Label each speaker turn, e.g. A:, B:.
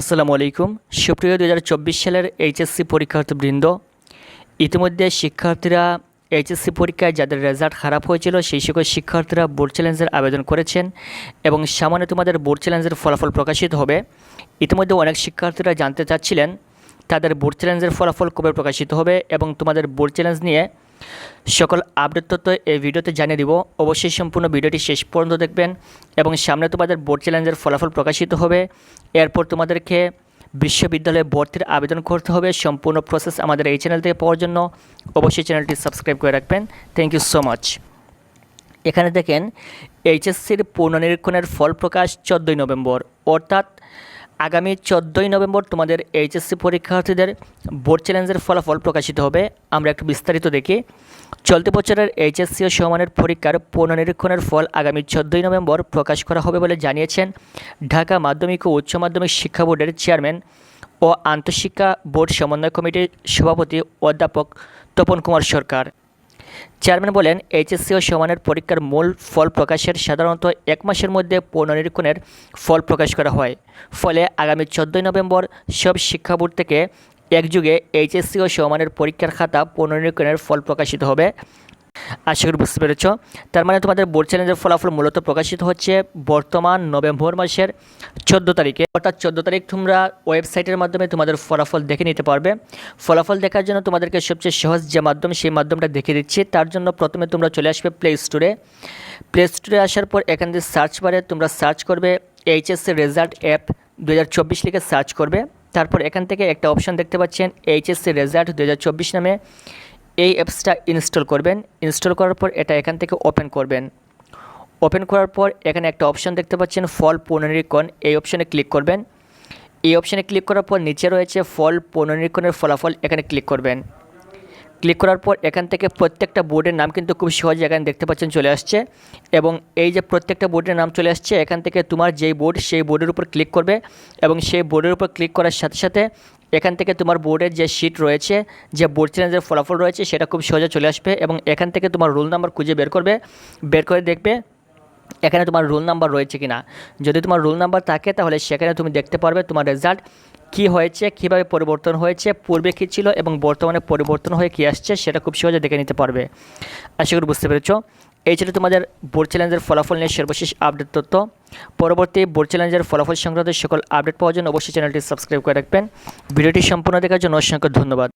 A: আসসালামু আলাইকুম। সুপ্রিয় দু হাজার চব্বিশ সালের এইচএসসি পরীক্ষার্থীবৃন্দ, ইতিমধ্যে শিক্ষার্থীরা এইচএসসি পরীক্ষায় যাদের রেজাল্ট খারাপ হয়েছিল, সেই সকল শিক্ষার্থীরা বোর্ড চ্যালেঞ্জের আবেদন করেছেন এবং সামনে তোমাদের বোর্ড চ্যালেঞ্জের ফলাফল প্রকাশিত হবে। ইতিমধ্যে অনেক শিক্ষার্থীরা জানতে চাচ্ছিলেন, তাদের বোর্ড চ্যালেঞ্জের ফলাফল কবে প্রকাশিত হবে এবং তোমাদের বোর্ড চ্যালেঞ্জ নিয়ে সকল আপডেট তথ্য এই ভিডিওতে জানিয়ে দিব। অবশ্যই সম্পূর্ণ ভিডিওটি শেষ পর্যন্ত দেখবেন এবং সামনে তোমাদের বোর্ড চ্যালেঞ্জের ফলাফল প্রকাশিত হবে। এরপর তোমাদেরকে বিশ্ববিদ্যালয়ে ভর্তির আবেদন করতে হবে। সম্পূর্ণ প্রসেস আমাদের এই চ্যানেল থেকে পাওয়ার জন্য অবশ্যই চ্যানেলটি সাবস্ক্রাইব করে রাখবেন। থ্যাংক ইউ সো মাচ এখানে দেখেন, এইচএসসির পুনর্নিরীক্ষণের ফল প্রকাশ চোদ্দোই নভেম্বর, অর্থাৎ আগামী চোদ্দোই নভেম্বর তোমাদের এইচএসসি পরীক্ষার্থীদের বোর্ড চ্যালেঞ্জের ফলাফল প্রকাশিত হবে। আমরা একটু বিস্তারিত দেখি। চলতি বছরের এইচএসসি ও সমানের পরীক্ষার পুনর্নিরীক্ষণের ফল আগামী চোদ্দোই নভেম্বর প্রকাশ করা হবে বলে জানিয়েছেন ঢাকা মাধ্যমিক ও উচ্চ মাধ্যমিক শিক্ষা বোর্ডের চেয়ারম্যান ও আন্তঃশিক্ষা বোর্ড সমন্বয় কমিটির সভাপতি অধ্যাপক তপন কুমার সরকার। চেয়ারম্যান বলেন, এইচএসসি ও সমানের পরীক্ষার মূল ফল প্রকাশের সাধারণত এক মাসের মধ্যে পুনর্নিরীক্ষণের ফল প্রকাশ করা হয়। ফলে আগামী চোদ্দোই নভেম্বর সব শিক্ষা বোর্ড থেকে একযুগে এইচএসসি ও সমানের পরীক্ষার খাতা পুনর্নিরীক্ষণের ফল প্রকাশিত হবে। আশা করি বুঝতে পেরেছ। তার মানে তোমাদের বোর্ড চ্যালেঞ্জের ফলাফল মূলত প্রকাশিত হচ্ছে বর্তমান নভেম্বর মাসের চোদ্দ তারিখে। অর্থাৎ চোদ্দ তারিখ তোমরা ওয়েবসাইটের মাধ্যমে তোমাদের ফলাফল দেখে নিতে পারবে। ফলাফল দেখার জন্য তোমাদেরকে সবচেয়ে সহজ যে মাধ্যম, সেই মাধ্যমটা দেখে দিচ্ছি। তার জন্য প্রথমে তোমরা চলে আসবে প্লে স্টোরে প্লে স্টোরে আসার পর এখান থেকে সার্চ বারে তোমরা সার্চ করবে এইচএসসি রেজাল্ট অ্যাপ দু হাজার চব্বিশ লিখে সার্চ করবে। তারপর এখান থেকে একটা অপশান দেখতে পাচ্ছেন এইচএসসি রেজাল্ট দু হাজার চব্বিশ নামে। এই অ্যাপসটা ইনস্টল করবেন। ইনস্টল করার পর এটা এখান থেকে ওপেন করবেন। ওপেন করার পর এখানে একটা অপশান দেখতে পাচ্ছেন ফল পুনর্নিরীক্ষণ এই অপশানে ক্লিক করবেন। এই অপশানে ক্লিক করার পর নিচে রয়েছে ফল পুনর্নিরীক্ষণের ফলাফল, এখানে ক্লিক করবেন। ক্লিক করার পর এখান থেকে প্রত্যেকটা বোর্ডের নাম কিন্তু খুব সহজে এখানে দেখতে পাচ্ছেন চলে আসছে। এবং এই যে প্রত্যেকটা বোর্ডের নাম চলে আসছে, এখান থেকে তোমার যেই বোর্ড সেই বোর্ডের উপর ক্লিক করবে। এবং সেই বোর্ডের উপর ক্লিক করার সাথে সাথে এখান থেকে তোমার বোর্ডের যে শিট রয়েছে, যে বোর্ড চ্যালেঞ্জের ফলাফল রয়েছে, সেটা খুব সহজে চলে আসবে এবং এখান থেকে তোমার রোল নাম্বার খুঁজে বের করবে। বের করে দেখবে এখানে তোমার রোল নাম্বার রয়েছে কি না যদি তোমার রোল নাম্বার থাকে, তাহলে সেখানে তুমি দেখতে পারবে তোমার রেজাল্ট কী হয়েছে, কীভাবে পরিবর্তন হয়েছে, পূর্বে কী ছিল এবং বর্তমানে পরিবর্তন হয়ে কী আসছে, সেটা খুব সহজে দেখে নিতে পারবে। আশা করি বুঝতে পেরেছ। এই ছিল তোমাদের বোর্ড চ্যালেঞ্জের ফলাফল নিয়ে সর্বশেষ আপডেট তথ্য। পরবর্তী বোর্ড চ্যালেঞ্জের ফলাফল সংক্রান্ত সকল আপডেট পাওয়ার জন্য অবশ্যই চ্যানেলটি সাবস্ক্রাইব করে রাখবেন। ভিডিওটি সম্পূর্ণ দেখার জন্য অসংখ্য ধন্যবাদ।